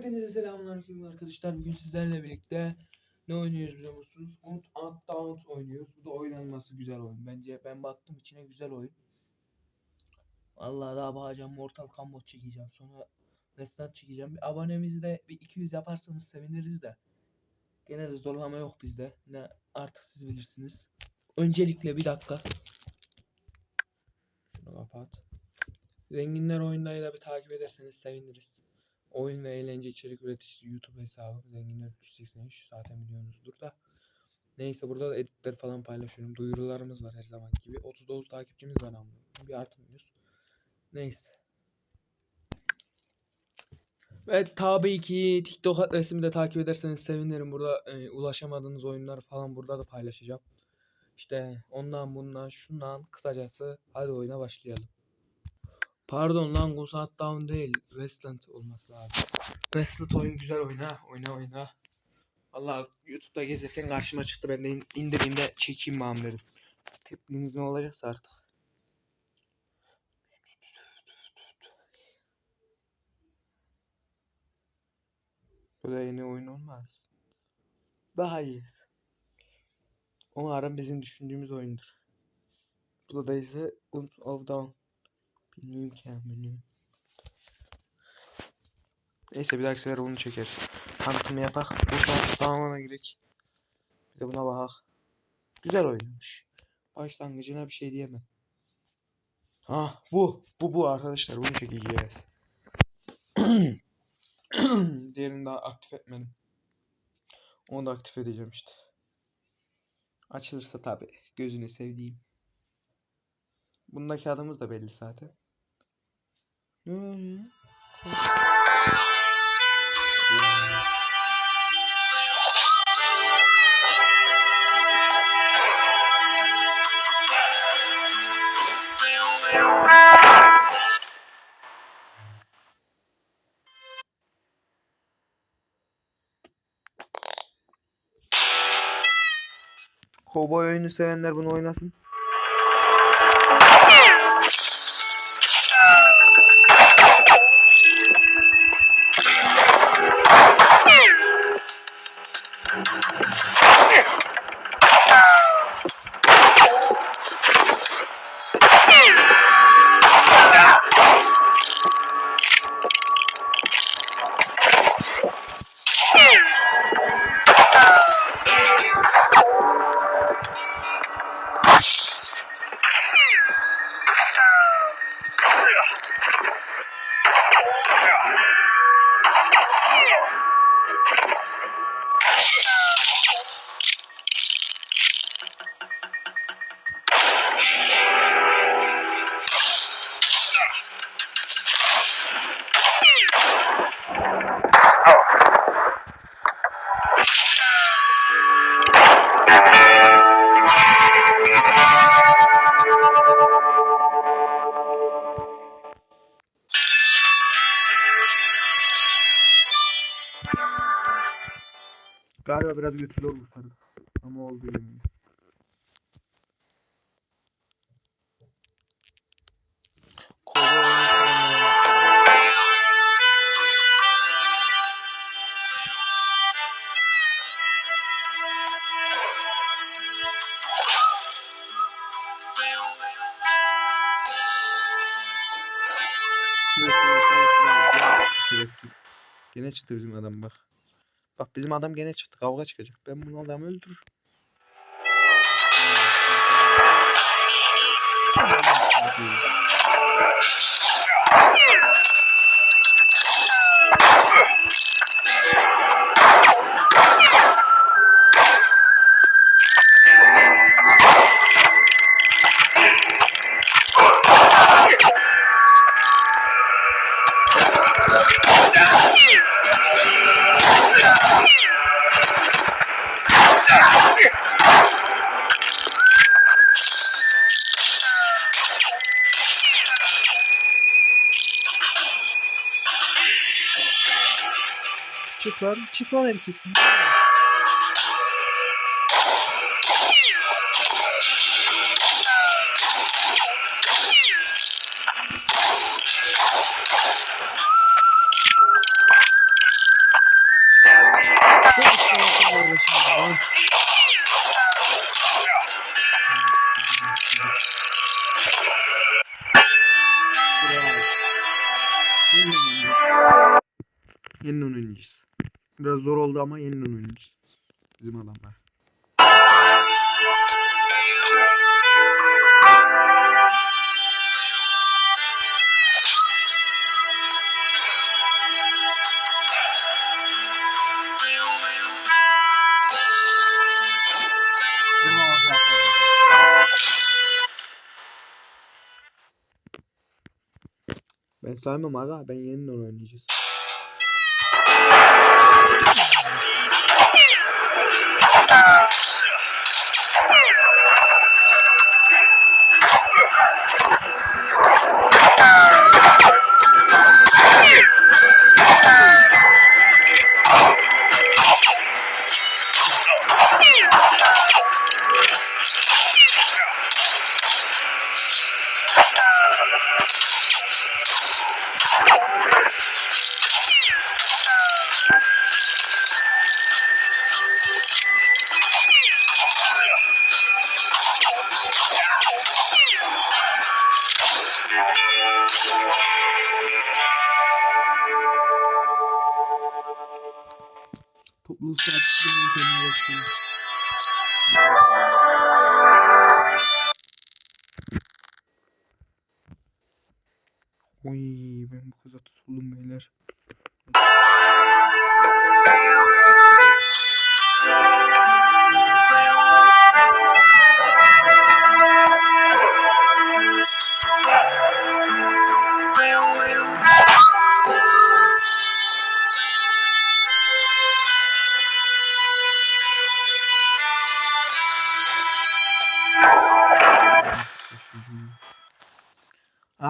Hepinize selamünaleyküm arkadaşlar. Bugün sizlerle birlikte ne oynuyoruz biliyor musunuz? Hunt and Down oynuyoruz. Bu da oynanması güzel oyun. Bence ben baktım içine güzel oyun. Vallahi daha bakacağım Mortal Kombat çekeceğim. Sonra Westland çekeceğim. Bir abonemizi de bir 200 yaparsanız seviniriz de. Gene de zorlama yok bizde. Ne artık siz bilirsiniz. Öncelikle bir dakika. Şunu kapat. Zenginler oyundayı da bir takip ederseniz seviniriz. Oyun ve eğlence içerik üreticisi YouTube hesabı zenginler 383 zaten biliyorsunuzdur da. Neyse burada da editler falan paylaşıyorum. Duyurularımız var her zaman gibi. 39 takipçimiz var ama bir artmıyoruz. Neyse. Ve tabii ki TikTok adresimi de takip ederseniz sevinirim. Burada e, ulaşamadığınız oyunlar falan burada da paylaşacağım. İşte ondan bundan şundan kısacası hadi oyuna başlayalım. Pardon lan Ghost Down değil. Westland olması lazım. Westland oyun güzel oyna. Oyna oyna. Valla YouTube'da gezerken karşıma çıktı. Ben de in- indireyim de çekeyim bağım dedim. Tepkiniz ne olacaksa artık. Böyle yeni oyun olmaz. Daha iyi. Umarım bizim düşündüğümüz oyundur. Bu da ise Hunt of Dawn. Ki ya bilmiyorum. Neyse bir dahaki sefer bunu çeker. Tanıtımı yapak. Buradan tamamına girek. Bir de buna bakak. Güzel oynamış. Başlangıcına bir şey diyemem. Ha bu. Bu bu arkadaşlar. Bunu çekeceğiz. Diğerini daha aktif etmedim. Onu da aktif edeceğim işte. Açılırsa tabi. Gözünü sevdiğim. Bundaki adımız da belli zaten. Ne oluyor? Kovboy oyunu sevenler bunu oynasın. Galiba biraz götürü olmuş. Ama oldu yani. Şerefsiz. Gene çıktı bizim adam bak. Bak bizim adam gene çıktı. Kavga çıkacak. Ben bunu adamı öldürürüm. çocuklar. Çık lan erkeksin. Yeniden oynayacağız. Biraz zor oldu ama yeniden oynayacağız. Bizim adamlar. Ben saymam aga. Ben yeniden oynayacağız. Topluluk tartışmaları üzerine başlıyor. Oy ben bu kıza tutuldum beyler.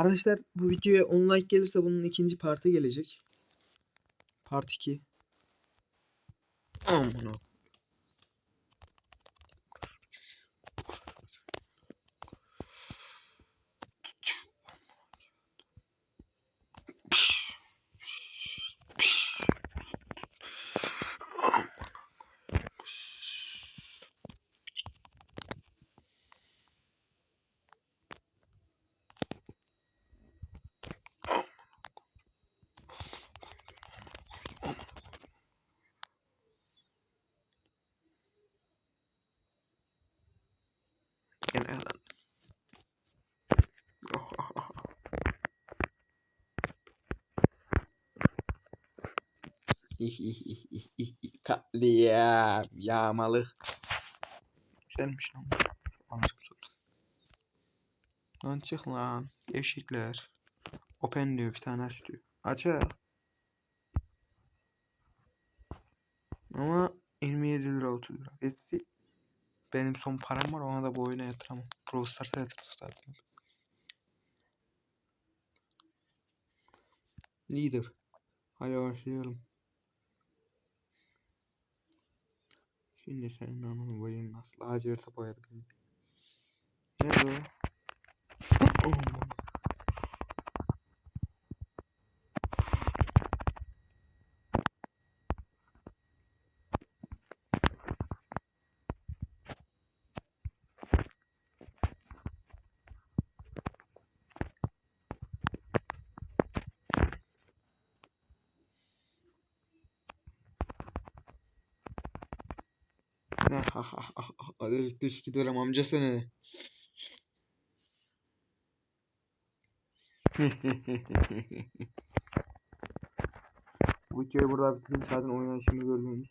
Arkadaşlar bu videoya 10 like gelirse bunun ikinci parti gelecek. Part 2. Aman o. Gene yalan. Katliam. Yağmalı. Güzelmiş lan. bu. Anladım tuttu. Lan çık lan. Gevşekler. Open diyor bir tane aç diyor. Ama 27 lira 30 lira. Etsi. Benim son param var ona da bu oyuna yatıramam. Pro Stars'a yatırdık zaten. Leader. Hadi başlayalım. Finishing on William Slager to play the game. Never. Oh my Hadi düş gidelim amca seni. Bu videoyu burada bitireyim zaten oynayışımı gördünüz.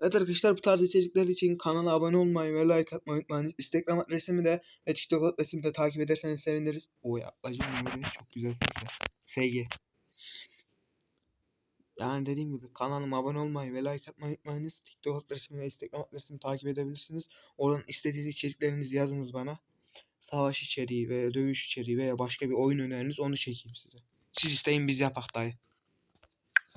Evet arkadaşlar bu tarz içerikler için kanala abone olmayı ve like atmayı unutmayın. Instagram adresimi de ve TikTok adresimi de takip ederseniz seviniriz. O öyle çok güzel sesler. FG. Yani dediğim gibi kanalıma abone olmayı ve like atmayı unutmayınız. TikTok adresimi ve Instagram adresimi takip edebilirsiniz. Oradan istediğiniz içeriklerinizi yazınız bana. Savaş içeriği veya dövüş içeriği veya başka bir oyun öneriniz onu çekeyim size. Siz isteyin biz yapak dayı.